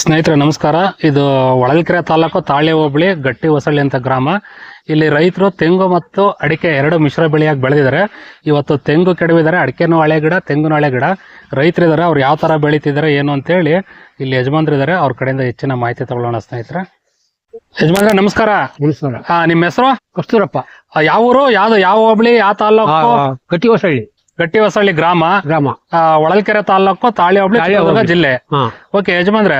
ಸ್ನೇಹಿತರೆ ನಮಸ್ಕಾರ. ಇದು ಹೊಳಲ್ಕೆರೆ ತಾಲೂಕು ತಾಳೆ ಹೋಬಳಿ ಗಟ್ಟಿ ಹೊಸಳ್ಳಿ ಅಂತ ಗ್ರಾಮ. ಇಲ್ಲಿ ರೈತರು ತೆಂಗು ಮತ್ತು ಅಡಿಕೆ ಎರಡು ಮಿಶ್ರ ಬೆಳೆಯಾಗಿ ಬೆಳೆದಿದ್ದಾರೆ. ಇವತ್ತು ತೆಂಗು ಕೆಡವಿದ್ದಾರೆ. ಅಡಿಕೆನೂ ಹಳೆ ಗಿಡ ತೆಂಗುನೂ ಹಳೆ ಗಿಡ. ರೈತರಿದ್ದಾರೆ. ಅವ್ರು ಯಾವ ಥರ ಬೆಳೀತಿದ್ದಾರೆ ಏನು ಅಂತೇಳಿ ಇಲ್ಲಿ ಯಜಮಾನ್ರಿದ್ದಾರೆ. ಅವ್ರ ಕಡೆಯಿಂದ ಹೆಚ್ಚಿನ ಮಾಹಿತಿ ತಗೊಳ್ಳೋಣ ಸ್ನೇಹಿತರೆ. ಯಜಮಾನ್ರ ನಮಸ್ಕಾರ. ನಮಸ್ಕಾರ. ನಿಮ್ಮ ಹೆಸರು? ಕಸ್ತೂರಪ್ಪ. ಯಾವ ಊರು? ಯಾವ್ದು? ಯಾವ ಹೋಬಳಿ? ಯಾವ ತಾಲೂಕು? ಗಟ್ಟಿ ಹೊಸಳ್ಳಿ ಗಟ್ಟಿ ಹೊಸಳ್ಳಿ ಗ್ರಾಮ ಗ್ರಾಮ. ಆ, ಹೊಳಲ್ಕೆರೆ ತಾಲೂಕು ತಾಳಿ ಹೋಬಳಿ ತಾಳೆ ಚಿತ್ರದುರ್ಗ ಹೋಬಳಿ. ಜಿಲ್ಲೆ. ಹಾ. ಓಕೆ ಯಜಮಾನ್ರೆ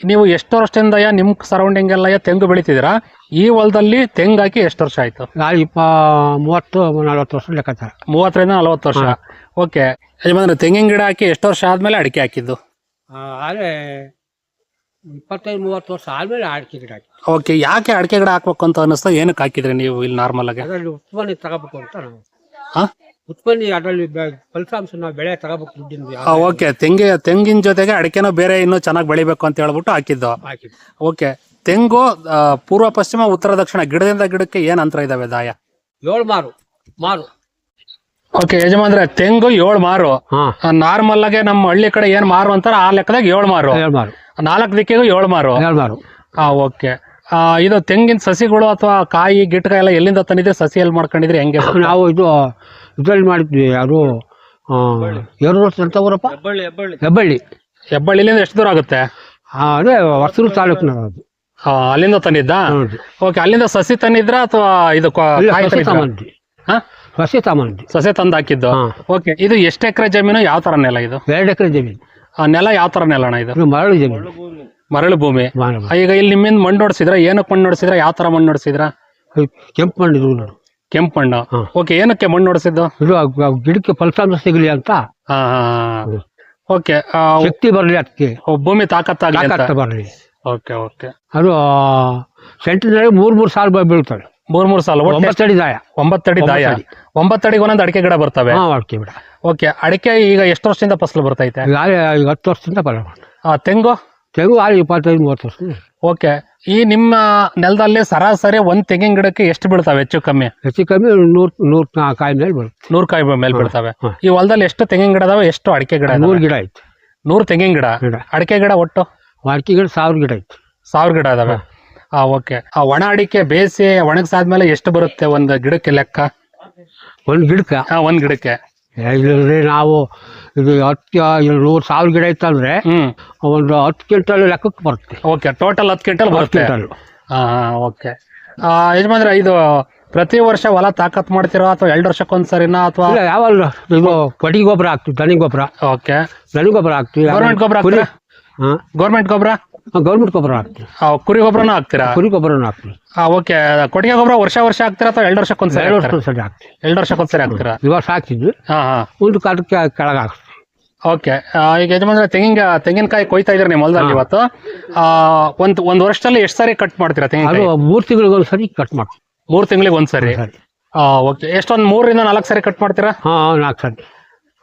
ನೀವು ಎಷ್ಟು ವರ್ಷದಿಂದ ನಿಮ್ ಸರೌಂಡಿಂಗ್ ಎಲ್ಲ ತೆಂಗು ಬೆಳಿತಿದ್ದೀರಾ? ಈ ಹೊಲದಲ್ಲಿ ತೆಂಗು ಹಾಕಿ ಎಷ್ಟು ವರ್ಷ ಆಯ್ತು? ನಾ ಇಪ್ಪ ಮೂವತ್ತು ನಲ್ವತ್ತು ವರ್ಷ ಲೆಕ್ಕಾಚಾರ ಮೂವತ್ತರಿಂದ ನಲ್ವತ್ತು ವರ್ಷ. ಓಕೆ ಯಜಮಾನ್ರೆ ತೆಂಗಿನ ಗಿಡ ಹಾಕಿ ಎಷ್ಟು ವರ್ಷ ಆದ್ಮೇಲೆ ಅಡಿಕೆ ಹಾಕಿದ್ದು? ಆದರೆ ಇಪ್ಪತ್ತೈದು ಮೂವತ್ತು ವರ್ಷ ಆದಮೇಲೆ ಅಡಿಕೆ ಗಿಡ ಹಾಕಿ ಓಕೆ ಯಾಕೆ ಅಡಿಕೆ ಗಿಡ ಹಾಕ್ಬೇಕು ಅಂತ ಅನಿಸ್ತಾ ಏನಕ್ಕೆ ಹಾಕಿದ್ರಿ ನೀವು ಇಲ್ಲಿ ನಾರ್ಮಲ್ ಆಗಿ? ಅದರಲ್ಲಿ ಉತ್ಪನ್ನ ತಗೋಬೇಕು ಅಂತ ನಾವು. ಹಾ? ಉತ್ಪನ್ನ ಅದರಲ್ಲಿ ಫಲಿತಾಂಶ ನಾವು ಬೆಳೆ ತಗೋಬೇಕು ದುಡ್ಡಿನ ಓಕೆ ತೆಂಗಿ ತೆಂಗಿನ ಜೊತೆಗೆ ಅಡಿಕೆನೂ ಬೇರೆ ಇನ್ನೂ ಚೆನ್ನಾಗಿ ಬೆಳಿಬೇಕು ಅಂತ ಹೇಳ್ಬಿಟ್ಟು ಹಾಕಿದ್ದು. ಓಕೆ ತೆಂಗು ಆ, ಪೂರ್ವ ಪಶ್ಚಿಮ ಉತ್ತರ ದಕ್ಷಿಣ ಗಿಡದಿಂದ ಗಿಡಕ್ಕೆ ಏನ್ ಅಂತರ ಇದಾವೆ ದಾಯ? ಏಳು ಮಾರು ಮಾರು. ಓಕೆ ಯಜಮಾನ್ರೆ ತೆಂಗು ಏಳು ಮಾರು. ಹಾಂ. ನಾರ್ಮಲ್ ಆಗಿ ನಮ್ಮ ಹಳ್ಳಿ ಕಡೆ ಏನ್ ಮಾರು ಅಂತಾರ ಆ ಲೆಕ್ಕದಾಗ ಏಳು ಮಾರು. ಏಳು ಮಾರು. ನಾಲ್ಕು ದಿಕ್ಕಿಗೂ ಏಳು ಮಾರು. ಏಳು ಮಾರು. ಹಾ ಓಕೆ ಇದು ತೆಂಗಿನ ಸಸಿಗಳು ಅಥವಾ ಕಾಯಿ ಗಿಟ್ಕ ಎಲ್ಲ ಎಲ್ಲಿಂದ ತಂದಿದ್ರೆ ಸಸಿ ಎಲ್ಲಿ ಮಾಡ್ಕೊಂಡಿದ್ರೆ ಹೆಂಗೆ? ನಾವು ಇದು ಇದರಲ್ಲಿ ಮಾಡಿದ್ವಿ ಯಾರು? ಎರಡು ಅಂತ ಊರಪ್ಪ? ಹೆಬ್ಬಳ್ಳಿ ಹೆಬ್ಬಳ್ಳಿಲಿಂದ ಎಷ್ಟು ದೂರ ಆಗುತ್ತೆ? ಆ, ಅದೇ ಹೊಸೂರು ತಾಲೂಕಿನ ಅದು ಆ, ಅಲ್ಲಿಂದ ತಂದಿದ್ದ? ಹೌದು. ಓಕೆ ಅಲ್ಲಿಂದ ಸಸಿ ತಂದಿದ್ರ ಅಥವಾ ಇದು ಕೊ- ಇಲ್ಲ ಕಾಯಿ ಸಸಿ ತಂದಿದ್ರಾ? ಹಾ? ಸಸಿ ತಂದು ಹಾಕಿದ್ದು? ಹಾ. ಓಕೆ ಇದು ಎಷ್ಟು ಎಕರೆ ಜಮೀನು ಯಾವ ತರ ನೆಲ ಇದು? ಎರಡು ಎಕರೆ ಜಮೀನು. ಆ ನೆಲ ಯಾವ ತರ ನೆಲ ಅಣ್ಣ ಇದು? ಇದು ಮರಳು ಜಮೀನು. ಮರಳು ಭೂಮಿ. ಆ, ಈಗ ಇಲ್ಲಿ ನಿಮ್ಮಿಂದ ಮಣ್ಣು ನೋಡಿಸಿದ್ರ ಏನಕ್ಕೆ ಮಣ್ಣು ನೋಡಿಸಿದ್ರ ಯಾವ ತರ ಮಣ್ಣು ನೋಡಿಸಿದ್ರ ಕೆಂಪು ಮಣ್ಣು ಇದು ನೋಡು ಕೆಂಪು ಮಣ್ಣು ಓಕೆ ಏನಕ್ಕೆ ಮಣ್ಣು ಹೊಡೆಸಿದ್ದು ಇದು ಆ- ಆ ಗಿಡಕ್ಕೆ ಫಲಿತಾಂಶ ಸಿಗಲಿ ಅಂತ. ಹಾ ಓಕೆ ಶಕ್ತಿ ಬರಲಿ ಅದಕ್ಕೆ. ಭೂಮಿ ತಾಕತ್ತಾಗ್ಲಿ ಅಂತ. ತಾಕತ್ತು ಬರಲಿ. ಓಕೆ ಓಕೆ ಅದು ಸೆಂಟಿನಲ್ಲಿ ಮೂರ್ ಮೂರ್ ಸಾಲ ಬ- ಬೀಳ್ತವೆ ಮೂರ್ ಮೂರ್ ಸಾಲ. ಒಟ್ಟು ಒಂಬತ್ತು ಅಡಿ ದಾಯ. ಒಂಬತ್ತಡಿ ದಾಯ. ಒಂಬತ್ತಡಿ. ಒಂಬತ್ತಡಿಗೆ ಒಂದೊಂದು ಅಡಿಕೆ ಗಿಡ ಬರ್ತವೆ. ಹಾ ಬಿಡ ಓಕೆ ಅಡಿಕೆ ಈಗ ಎಷ್ಟು ವರ್ಷದಿಂದ ಫಸಲು ಬರ್ತೈತೆ? ಈಗ ಹತ್ತು ವರ್ಷದಿಂದ ಬರ ಆ, ತೆಂಗು? ತೆಂಗು ಆರು ಇಪ್ಪತ್ತೈದು ಮೂವತ್ತು ವರ್ಷ ಓಕೆ. ಈ ನಿಮ್ಮ ನೆಲದಲ್ಲಿ ಸರಾಸರಿ ಒಂದು ತೆಂಗಿನ ಗಿಡಕ್ಕೆ ಎಷ್ಟು ಬೀಳ್ತಾವೆ? ಹೆಚ್ಚು ಕಮ್ಮಿ? ಹೆಚ್ಚು ಕಮ್ಮಿ ನೂರು ನೂರು ಕಾಯಿ ಮೇಲೆ ಬರುತ್ತೆ ನೂರ್ ಕಾಯಿ ಮೇಲೆ ಬೀಳ್ತವೆ. ಈ ಹೊಲದಲ್ಲಿ ಎಷ್ಟು ತೆಂಗಿನ ಗಿಡ ಅದಾವೆ? ಎಷ್ಟು ಅಡಿಕೆ ಗಿಡ ನೂರು ಗಿಡ ಐತೆ. ನೂರು ತೆಂಗಿನ ಗಿಡ? ಅಡಿಕೆ ಗಿಡ ಒಟ್ಟು? ಅಡಿಕೆ ಗಿಡ ಸಾವಿರ ಗಿಡ ಐತೆ. ಸಾವಿರ ಗಿಡ ಅದಾವೆ? ಆ ಓಕೆ. ಆ ಒಣ ಅಡಿಕೆ ಬೇಸಿ ಒಣಗಿಸಾದ್ಮೇಲೆ ಎಷ್ಟು ಬರುತ್ತೆ ಒಂದು ಗಿಡಕ್ಕೆ ಲೆಕ್ಕ? ಒಂದು ಗಿಡಕ್ಕೆ? ಆ, ಒಂದು ಗಿಡಕ್ಕೆ. ಇಲ್ಲರಿ ನಾವು ಇದು ಹತ್ತು ಇಲ್ಲಿ ನೂರು ಸಾವಿರ ಗಿಡ ಇತ್ತಂದ್ರೆ ಹ್ಮ್. ಒಂದು ಹತ್ತು ಕ್ವಿಂಟಲ್ ಲೆಕ್ಕಕ್ಕೆ ಬರುತ್ತೆ. ಓಕೆ ಟೋಟಲ್ ಹತ್ತು ಕ್ವಿಂಟಲ್ ಹತ್ತು ಬರುತ್ತೆ. ಕ್ವಿಂಟಲ್. ಹಾ ಓಕೆ. ಯಜಮಾನ್ರೆ ಇದು ಪ್ರತಿ ವರ್ಷ ಹೊಲ ತಾಕತ್ ಮಾಡ್ತಿರೋ ಅಥವಾ ಎರಡು ವರ್ಷಕ್ಕೊಂದ್ಸರಿನಾ ಅಥವಾ ಇಲ್ಲ ಯಾವ ಇದು ಕೊಡಿ ಗೊಬ್ಬರ ಹಾಕ್ತೀವಿ ದನಿ ಗೊಬ್ಬರ. ಓಕೆ. ದನಿ ಗೊಬ್ಬರ ಹಾಕ್ತೀವಿ. ಗೌರ್ಮೆಂಟ್ ಗೊಬ್ಬರ ಹಾಂ. ಗೌರ್ಮೆಂಟ್ ಗೊಬ್ಬರ? ಗೌರ್ಮೆಂಟ್ ಗೊಬ್ಬರ ಹಾಕ್ತಿವಿ. ಆ, ಕುರಿ ಗೊಬ್ಬರನೂ ಹಾಕ್ತೀರಾ? ಕುರಿ ಗೊಬ್ಬರನು ಆ, ಓಕೆ ಕೊಟ್ಟಿಗೆ ಗೊಬ್ಬರ ವರ್ಷ ವರ್ಷ ಹಾಕ್ತೀರಾ ಅಥವಾ ಎರಡು ವರ್ಷಕ್ಕೊಂದ್ಸರಿ ಎರಡು ಹಾಕ್ತೀರಾ? ವರ್ಷ ಸರಿ ಹಾಕ್ತಿವಿ. ಎರಡು ವರ್ಷಕ್ಕೊಂದ್ಸರಿ ಹಾಕ್ತೀರಾ? ಇವಾಗ ಹಾಕಿದ್ವಿ ಹಾ ಹಾ. ಒಂದು ಕಾಲಕ್ಕೆ ಕೆಳಗೆ ಹಾಕ್ತೀವಿ ಓಕೆ ಈಗ ಯಜಮಾನ್ರೆ ತೆಂಗಿನ ತೆಂಗಿನಕಾಯಿ ಕೊಯ್ತಾ ಇದ್ರಿ ನಿಮ್ಮ ಹೊಲದಲ್ಲಿ ಇವತ್ತು? ಆ, ಒಂದ್ ಒಂದ್ ವರ್ಷದಲ್ಲಿ ಎಷ್ಟು ಸಾರಿ ಕಟ್ ಮಾಡ್ತೀರಾ ಅದು ತೆಂಗಿನಕಾಯಿ ಮೂರು ತಿಂಗಳಿಗೆ ಒಂದು ಸರಿ ಕಟ್ ಮಾಡ್ತೀವಿ. ಮೂರ್ ತಿಂಗಳಿಗೆ ಒಂದ್ಸರಿ? ಸರಿ ಓಕೆ ಎಷ್ಟೊಂದ್ ಮೂರರಿಂದ ನಾಲ್ಕು ಸರಿ ಕಟ್ ಮಾಡ್ತೀರಾ? ಹಾಂ ನಾಲ್ಕು ಸರಿ.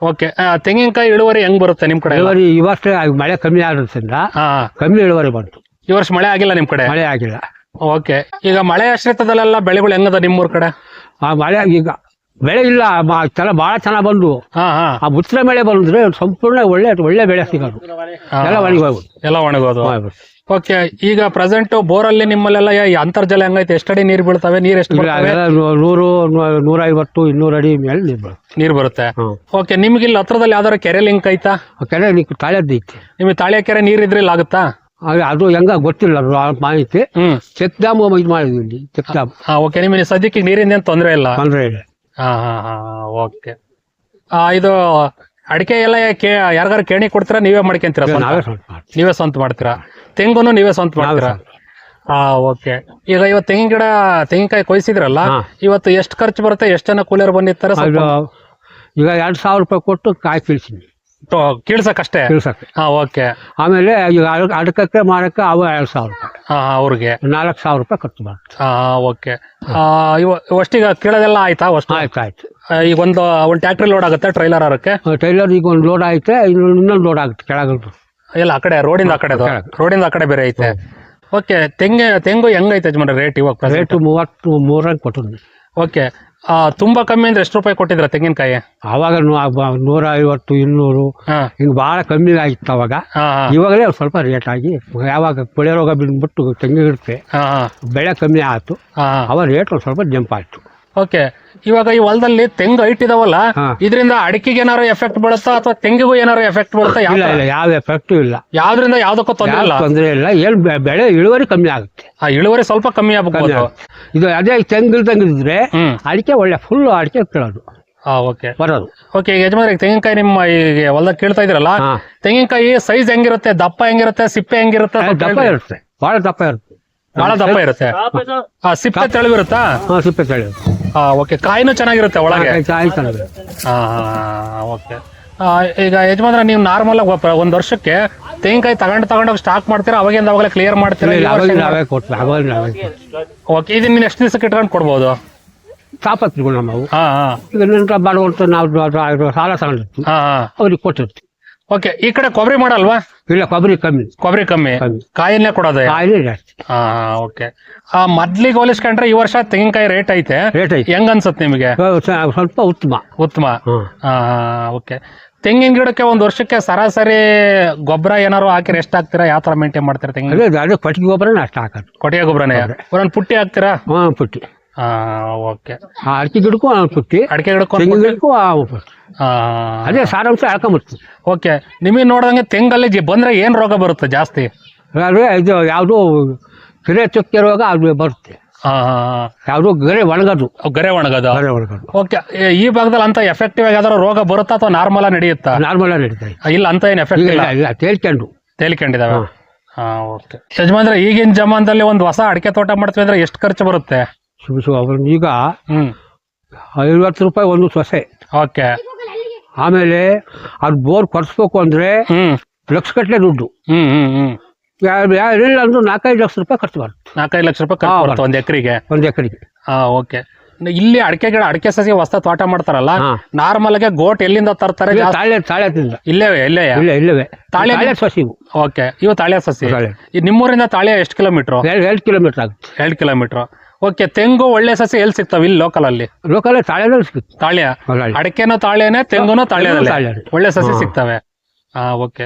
ಓಕೆ. ತೆಂಗಿನಕಾಯಿ ಇಳುವರಿ ಹೆಂಗ್ ಬರುತ್ತೆ ನಿಮ್ ಕಡೆ? ಇಳುವರಿ ಈ ವರ್ಷ ಮಳೆ ಕಮ್ಮಿ ಆಗೋದ್ರಿಂದ ಹಾ. ಕಮ್ಮಿ ಇಳುವರಿ ಬಂತು. ಈ ವರ್ಷ ಮಳೆ ಆಗಿಲ್ಲ ನಿಮ್ ಕಡೆ? ಮಳೆ ಆಗಿಲ್ಲ. ಓಕೆ. ಈಗ ಮಳೆ ಆಶ್ರಿತದಲ್ಲೆಲ್ಲ ಬೆಳೆಗಳು ಹೆಂಗದ ನಿಮ್ಮೂರ್ ಕಡೆ? ಆ ಮಳೆ ಈಗ ಬೆಳೆ ಇಲ್ಲ ಚೆನ್ನಾಗಿ ಚೆನ್ನಾಗ್ ಭಾಳ ಚೆನ್ನಾಗಿ ಬಂದು. ಆ ಉತ್ತರ ಮಳೆ ಬಂದ್ರೆ ಸಂಪೂರ್ಣ ಒಳ್ಳೆ ಒಳ್ಳೆ ಬೆಳೆ ಸಿಗೋದು. ಎಲ್ಲ ಒಣಗಿ ಹೋಗ್ಬಿಟ್ಟು ಎಲ್ಲ ಒಣಗೋದು. ಓಕೆ ಈಗ ಪ್ರೆಸೆಂಟ್ ಬೋರಲ್ಲಿ ನಿಮ್ಮಲ್ಲೆಲ್ಲ ಅಂತರ್ಜಲ ಹೆಂಗೈತೆ? ಎಷ್ಟಡಿ ನೀರ್ ಬೀಳ್ತವೆ? ನೀರ್ ಎಷ್ಟು ಈಗ ಬರ್ತವೆ? ಅದೆಲ್ಲ ನೂ- ನೂರು ನೂ- ನೂರೈವತ್ತು ಇನ್ನೂರು ಅಡಿ ಮೇಲೆ ನೀರು ಬರುತ್ತೆ. ನೀರ್ ಬರುತ್ತೆ. ಹ್ಮ್. ಓಕೆ ನಿಮ್ಗೆ ಇಲ್ಲಿ ಹತ್ರದಲ್ಲಿ ಯಾವ್ದಾರ ಕೆರೆ ಲಿಂಕ್ ಐತಾ? ಆ ಕೆರೆ ನೀವು ತಾಳೆದ್ದು ಐತಿ. ನಿಮಗೆ ತಾಳೆ ಕೆರೆ ನೀರ್ ಇದ್ರೆ ಇಲ್ಲಿ ಆಗುತ್ತಾ? ಆಗ ಅದು ಹೆಂಗ ಗೊತ್ತಿಲ್ಲ ಅದು ಆ ಮಾಹಿತಿ. ಹ್ಮ್. ಚೆಕ್ ಡ್ಯಾಮ್ ಇದು ಮಾಡಿದ್ವಿ ಇಲ್ಲಿ ಚೆಕ್ ಡ್ಯಾಮ್. ಹಾ ಓಕೆ ನಿಮಗೆ ಸದ್ಯಕ್ಕೆ ನೀರಿಂದ ಏನ್ ತೊಂದ್ರೆ ಇಲ್ಲ? ತೊಂದರೆ ಇಲ್ಲ. ಹಾ ಹಾ ಹಾ ಓಕೆ ಇದು ಅಡಿಕೆ ಎಲ್ಲ ಕೇ ಯಾರಿಗಾರು ಕೇಣಿ ಕೊಡ್ತೀರಾ ನೀವೇ ಮಾಡ್ಕೊಂತೀರಾ ಸ್ವಂತ? ನಾವೇ ಸ್ವಂತ ಮಾಡ್ತೀವಿ. ನೀವೇ ಸ್ವಂತ ಮಾಡ್ತೀರಾ? ತೆಂಗು ನೀವೇ ಸ್ವಂತ ನಾವೇ ಮಾಡ್ತೀರಾ. ಹಾ ಓಕೆ. ಈಗ ಇವತ್ತು ತೆಂಗಿನ ಗಿಡ ತೆಂಗಿನಕಾಯಿ ಕೊಯ್ಸಿದ್ರಲ್ಲ ಹಾ. ಇವತ್ತು ಎಷ್ಟು ಖರ್ಚು ಬರುತ್ತೆ? ಎಷ್ಟು ಜನ ಕೂಲಿಯರ್ ಬಂದಿರ್ತಾರೆ ಅದು ಈಗ ಎರಡು ಸಾವಿರ ರೂಪಾಯಿ ಕೊಟ್ಟು ಕಾಯಿ ಕೀಳ್ಸಿದ್ವಿ. ಕೀಳ್ಸಕ್ಕಷ್ಟೇ? ಕೀಳ್ಸಕ್ಕೆ. ಹಾ ಓಕೆ. ಆಮೇಲೆ ಈಗ ಅಡ್- ಅಡಕಕ್ಕೆ ಮಾರಕ್ಕೆ ಅವು ಎರಡು ಸಾವಿರ ರೂಪಾಯಿ. ಹಾ ಅವ್ರಿಗೆ. ನಾಲ್ಕು ಸಾವಿರ ರೂಪಾಯಿ ಖರ್ಚು ಬರುತ್ತೆ. ಹಾ ಓಕೆ. ಇವ ಅಷ್ಟೀಗ ಕೀಳೋದೆಲ್ಲ ಆಯ್ತಾ ಅಷ್ಟು? ಆಯ್ತು ಆಯ್ತು. ಈಗ ಒಂದು ಒಂದು ಟ್ಯಾಕ್ಟ್ರಿ ಲೋಡ್ ಆಗುತ್ತೆ ಟ್ರೈಲರ್ ಆರಕ್ಕೆ. ಟೈಲರ್ ಈಗ ಒಂದು ಲೋಡ್ ಐತೆ ಇನ್ನು ಇನ್ನೊಂದು ಲೋಡ್ ಆಗುತ್ತೆ ಕೆಳಗಲ್ದು. ಎಲ್ಲ ಆ ಕಡೆ ರೋಡಿಂದ ಆ ಕಡೆ. ರೋಡಿಂದ ಆ ಕಡೆ ಬೇರೆ ಐತೆ. ಓಕೆ ತೆಂಗೆ ತೆಂಗು ಹೆಂಗೈತೆ ಯಜಮಾನ್ರೆ ರೇಟ್ ಇವಾಗ ರೇಟ್ ಮೂವತ್ತು ಮೂರಾಗಿ ಕೊಟ್ಟಿದ್ವಿ ಓಕೆ ತುಂಬಾ ಕಮ್ಮಿ ಅಂದ್ರೆ ಎಷ್ಟು ರೂಪಾಯಿ ಕೊಟ್ಟಿದ್ರ ತೆಂಗಿನಕಾಯಿ? ಆವಾಗ ನೂ- ಬ- ನೂರ ಐವತ್ತು ಇನ್ನೂರು. ಹಾ. ಹಿಂಗೆ ಭಾಳ ಕಮ್ಮಿ ಆಗಿತ್ತು ಅವಾಗ. ಹಾ ಹಾ. ಇವಾಗಲೇ ಒಂದ್ ಸ್ವಲ್ಪ ರೇಟ್ ಆಗಿ ಯಾವಾಗ ಕೊಳೆ ರೋಗ ಬಿದ್ದುಬಿಟ್ಟು ತೆಂಗು ಇರುತ್ತೆ ಹಾ. ಬೆಳೆ ಕಮ್ಮಿ ಆಯ್ತು. ಹಾ ಅವಾಗ ರೇಟ್ ಒಂದು ಸ್ವಲ್ಪ ಜಂಪ್ ಆಯ್ತು. ಓಕೆ. ಇವಾಗ ಈ ಹೊಲದಲ್ಲಿ ತೆಂಗು ಹೈಟ್ ಇದಾವಲ್ಲ ಹಾ. ಇದರಿಂದ ಅಡಿಕೆಗೆ ಏನಾರು ಎಫೆಕ್ಟ್ ಬೀಳುತ್ತಾ ಅಥವಾ ತೆಂಗಿಗೂ ಏನಾರು ಎಫೆಕ್ಟ್ ಬೀಳುತ್ತಾ? ಯಾವ ಇಲ್ಲ ಇಲ್ಲ ಯಾವ ಎಫೆಕ್ಟು ಇಲ್ಲ. ಯಾವ್ದ್ರಿಂದ ಯಾವ್ದಕ್ಕೂ ತೊಂದರೆ ಯಾವ ಇಲ್ಲ ತೊಂದರೆ ಇಲ್ಲ. ಏನು ಬೆಳೆ ಇಳುವರಿ ಕಮ್ಮಿ ಆಗುತ್ತೆ. ಆ ಇಳುವರಿ ಸ್ವಲ್ಪ ಕಮ್ಮಿ ಕಮ್ಮಿ ಆಗ್ಬೋದು ಆಗುತ್ತೆ. ಇದು ಅದೇ ತೆಂಗು ಹ್ಮ್. ಅಡಿಕೆ ಒಳ್ಳೆ ಫುಲ್ ಅಡಿಕೆ ಕೇಳೋದು. ಹಾ ಓಕೆ. ಬರೋದು. ಓಕೆ ಈಗ ಯಜಮಾನ್ರೆ ಈಗ ತೆಂಗಿನಕಾಯಿ ನಿಮ್ಮ ಈ ಹೊಲದಾಗ ಕೇಳ್ತಾ ಇದ್ರಲ್ಲ ಹಾ. ತೆಂಗಿನಕಾಯಿ ಸೈಜ್ ಹೆಂಗಿರುತ್ತೆ? ದಪ್ಪ ಹೆಂಗಿರುತ್ತೆ? ಸಿಪ್ಪೆ ಹೆಂಗಿರುತ್ತೆ? ಸ್ವಲ್ಪ ದಪ್ಪ. ಇರುತ್ತೆ. ಬಹಳ ದಪ್ಪ ಇರುತ್ತೆ. ಬಹಳ ದಪ್ಪ ಇರುತ್ತೆ. ಆ ಸಿಪ್ಪೆ ತೆಳುವಿರುತ್ತಾ ಹಾಂ ಸಿಪ್ಪೆ ತಳಿ ಹಾ ಓಕೆ ಕಾಯಿನೂ ಚೆನ್ನಾಗಿರುತ್ತೆ ಒಳಗೆ. ಕಾಯಿ ಆ ಹಾ ಓಕೆ ಈಗ ಯಜಮಾನ್ರ ನೀವು ನಾರ್ಮಲ್ ಆಗಿ ಒಂದ್ ವರ್ಷಕ್ಕೆ ತೆಂಗಿನಕಾಯಿ ತಗೊಂಡು ತಗೊಂಡೋಗಿ ಸ್ಟಾಕ್ ಮಾಡ್ತೀರಾ? ಅವಾಗಿಂದ ಅವಾಗಲೇ ಕ್ಲಿಯರ್ ಮಾಡ್ತೀರಾ? ನಾವೇ ಅವಾಗ ನಾವೇ ಕೊಟ್ವಿ. ಓಕೆ ಇದನ್ನ ನೀನು ಎಷ್ಟು ದಿವಸಕ್ಕೆ ಇಟ್ಕೊಂಡು ಕೊಡ್ಬೋದು? ತಾಪತ್ರಿಗಳು ನಮ್ಮವು ಹಾ ಹಾ. ಈಗ ಮಾಡುವಂತ ನಾವು ಸಾಲ ತಗೊಂಡಿರ್ತೀವಿ. ಹಾ ಹಾ. ಅವ್ರಿಗೆ ಕೊಟ್ಟಿರ್ತೀವಿ. ಓಕೆ ಈ ಕಡೆ ಕೊಬ್ಬರಿ ಮಾಡಲ್ವಾ? ಇಲ್ಲ ಕೊಬ್ಬರಿ ಕಮ್ಮಿ. ಕೊಬ್ಬರಿ ಕಮ್ಮಿ. ಕಮ್ಮಿ. ಕಾಯಿನೇ ಕೊಡೋದು? ಕಾಯಿಲೆ ಜಾಸ್ತಿ. ಹಾ ಓಕೆ ಆ ಮೊದ್ಲಿಗೆ ಹೋಲಿಸ್ಕೊಂಡ್ರೆ ಈ ವರ್ಷ ತೆಂಗಿನಕಾಯಿ ರೇಟ್ ಐತೆ. ರೇಟ್ ಐತಿ. ಹೆಂಗ್ ಅನ್ಸುತ್ತೆ ನಿಮಗೆ? ಸ್ವ- ಸ್ವಲ್ಪ ಉತ್ತಮ. ಉತ್ತಮ? ಹ್ಮ್ ಓಕೆ ತೆಂಗಿನ ಗಿಡಕ್ಕೆ ಒಂದು ವರ್ಷಕ್ಕೆ ಸರಾಸರಿ ಗೊಬ್ಬರ ಏನಾರು ಹಾಕಿರ ಎಷ್ಟು ಹಾಕ್ತೀರಾ? ಯಾವ ತರ ಮೇಂಟೈನ್ ಮಾಡ್ತೀರಾ ತೆಂಗಿನ ಅದೇ ಅದೇ ಪಟ್ಟಿಗೆ ಗೊಬ್ಬರನೇ ಅಷ್ಟು ಹಾಕೋದು ಕೊಟ್ಟಿಗೆ ಗೊಬ್ಬರನೇ? ಒಂದೊಂದು ಪುಟ್ಟಿ ಹಾಕ್ತೀರಾ? ಹ್ಞೂ ಪುಟ್ಟಿ. ಹಾ ಓಕೆ. ಆ ಅಡಿಕೆ ಗಿಡಕ್ಕೂ ಆ ಅಡಿಕೆ ಗಿಡಕ್ಕೆ ಒಂದ್ ತೆಂಗಿನ ಗಿಡಕ್ಕೂ ಆ ಹಾ ಅದೇ ಸಾರಾಂಶ ಹಾಕೊಂಬಿಡ್ತೀವಿ ಓಕೆ. ನಿಮಗೆ ನೋಡ್ದಂಗೆ ತೆಂಗಲ್ಲಿ ಜಿ- ಬಂದ್ರೆ ಏನು ರೋಗ ಬರುತ್ತೆ ಜಾಸ್ತಿ? ಇದು ಯಾವುದು ಕೆರೆ ಚುಕ್ಕೆ ರೋಗ ಅದು ಬರುತ್ತೆ. ಹಾ ಯಾವುದು ಗರೆ ಒಣಗೋದು. ಗರೆ ಒಣಗದ? ಗರೆ ಒಣಗೋದು. ಓಕೆ. ಈ ಭಾಗದಲ್ಲಿ ಅಂತ ಎಫೆಕ್ಟಿವ್ ಆಗಿ ಯಾವ್ದಾದ್ರು ರೋಗ ಬರುತ್ತಾ ಅಥವಾ ನಾರ್ಮಲ್ ನಡೆಯುತ್ತಾ? ನಾರ್ಮಲ್ ನಡೀತಾ ಇದೆ. ಇಲ್ಲ ಅಂತ ಏನು ಎಫೆಕ್ಟ್ ಈಗ ಇಲ್ಲ ಇಲ್ಲ? ಇಲ್ಲ ತೇಲ್ಕೊಂಡು. ತೇಲ್ಕೊಂಡಿದ್ದಾವೆ ಹಾ. ಓಕೆ. ಯಜಮಾನ್ರೆ ಈಗಿನ ಜಮಾನದಲ್ಲಿ ಒಂದು ಹೊಸ ಅಡಿಕೆ ತೋಟ ಮಾಡ್ತೀವಿ ಅಂದ್ರೆ ಎಷ್ಟು ಖರ್ಚು ಬರುತ್ತೆ? ಶುಭ ಈಗ ಹ್ಮ್. ಐವತ್ತು ರೂಪಾಯಿ ಒಂದು ಸೊಸೆ. ಓಕೆ. ಆಮೇಲೆ ಅದು ಬೋರ್ ಕೊಡಿಸ್ಬೇಕು ಅಂದ್ರೆ ಹ್ಮ್. ಲಕ್ಷ ಗಟ್ಟಲೆ ದುಡ್ಡು. ಹ್ಮ್ ಹ್ಮ್ ಹ್ಮ್. ಯಾ- ಯಾ- ಇಲ್ಲ ಅಂದ್ರೆ ನಾಲ್ಕೈದು ಲಕ್ಷ ರೂಪಾಯಿ ಖರ್ಚು ಬರುತ್ತೆ ನಾಲ್ಕೈದು ಲಕ್ಷ ರೂಪಾಯಿ ಖರ್ಚು ಹಾ, ಬರುತ್ತೆ ಒಂದ್ ಎಕರೆಗೆ. ಒಂದು ಎಕರೆಗೆ. ಹಾ ಓಕೆ. ಇಲ್ಲಿ ಅಡಿಕೆ ಗಿಡ ಅಡಿಕೆ ಸಸಿ ಹೊಸ ತೋಟ ಮಾಡ್ತಾರಲ್ಲ ಹಾ. ನಾರ್ಮಲ್ಗೆ ಗೋಟ್ ಎಲ್ಲಿಂದ ತರ್ತಾರೆ ಜಾಸ್ತಿ- ತಾಳೆ ಇಲ್ಲೇ ಇಲ್ಲೇ ಇಲ್ಲ ಇಲ್ಲವೇ. ತಾಳೆ- ತಾಳೆ ಸೊಸಿವು ಓಕೆ. ಇವು ಸಸಿ. ತಾಳೆ. ಈ ನಿಮ್ಮೂರಿಂದ ತಾಳೆ ಎಷ್ಟು ಕಿಲೋಮೀಟರ್? ಎರಡು ಎರಡು ಕಿಲೋಮೀಟರ್ ಆಗುತ್ತೆ. ಎರಡು ಕಿಲೋಮೀಟರ್. ಓಕೆ ತೆಂಗು ಒಳ್ಳೆ ಸಸಿ ಎಲ್ಲಿ ಸಿಗ್ತಾವ ಇಲ್ಲಿ ಲೋಕಲ್ ಅಲ್ಲಿ? ಲೋಕಲ್ ತಾಳೆ ಸಿಗುತ್ತೆ ತಾಳ್ಯ? ಹೊಲ ಅಡಿಕೆನೂ ತಾಳ್ಯನೇ ತೆಂಗುನು ತಾಳ್ಯದಲ್ಲೇ. ಒಳ್ಳೆ ಸಸಿ ಹಾ. ಸಿಗ್ತವೆ. ಹಾ ಓಕೆ.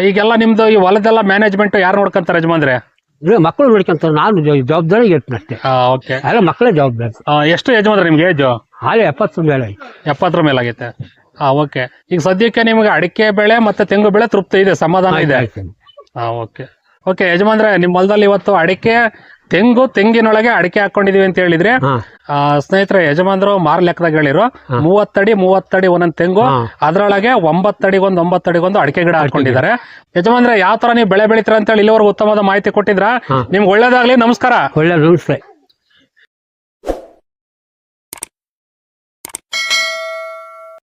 ಈಗೆಲ್ಲ ನಿಮ್ದು ಈ ಹೊಲದೆಲ್ಲ ಮ್ಯಾನೇಜ್ಮೆಂಟ್ ಯಾರು ನೋಡ್ಕೊಂತಾರೆ ಯಜಮಾನ್ರೆ? ಇಲ್ಲ ಮಕ್ಕಳು ನೋಡ್ಕೊಂತಾರೆ. ನಾನು ಜವಾಬ್ದಾರಿ ಇರ್ತೀನಿ ಅಷ್ಟೇ. ಓಕೆ. ಎಲ್ಲ ಮಕ್ಕಳೇ ಜವಾಬ್ದಾರಿ. ಎಷ್ಟು ಯಜಮಾನ್ರೆ ನಿಮ್ಗೆ ಏಜು ಹಾಲೆ ಎಪ್ಪತ್ತು ಮೇಲೆ ಐತೆ ಎಪ್ಪತ್ತರ ಮೇಲಾಗೈತೆ ಹಾ ಓಕೆ. ಈಗ ಸದ್ಯಕ್ಕೆ ನಿಮಗೆ ಅಡಿಕೆ ಬೆಳೆ ಮತ್ತೆ ತೆಂಗು ಬೆಳೆ ತೃಪ್ತಿ ಇದೆ ಸಮಾಧಾನ ಇದೆ? ಆಯ್ತು. ಹಾ ಓಕೆ. ಓಕೆ ಯಜಮಾನ್ರೆ ನಿಮ್ಮ ಹೊಲದಲ್ಲಿ ಇವತ್ತು ಅಡಿಕೆ ತೆಂಗು ತೆಂಗಿನೊಳಗೆ ಅಡಿಕೆ ಹಾಕೊಂಡಿದೀವಿ ಅಂತ ಹೇಳಿದ್ರೆ ಸ್ನೇಹಿತರ ಯಜಮಾನ್ರು ಮಾರ್ ಲೆಕ್ಕದಾಗ ಹೇಳಿರು. ಮೂವತ್ತಡಿ ಮೂವತ್ತಡಿ ಒಂದೊಂದ್ ತೆಂಗು. ಅದ್ರೊಳಗೆ ಒಂಬತ್ತಡಿಗೊಂದು ಒಂಬತ್ತಡಿಗೊಂದು ಅಡಿಕೆ ಗಿಡ ಹಾಕೊಂಡಿದ್ದಾರೆ. ಯಜಮಾನ್ರೆ ಯಾವ ತರ ನೀವು ಬೆಳೆ ಬೆಳಿತೀರ ಅಂತ ಹೇಳಿ ಇಲ್ಲಿವರೆಗೂ ಉತ್ತಮವಾದ ಮಾಹಿತಿ ಕೊಟ್ಟಿದ್ರ. ನಿಮ್ಗೆ ಒಳ್ಳೇದಾಗ್ಲಿ ನಮಸ್ಕಾರ. ಒಳ್ಳೆ ನಮಸ್ತೆ.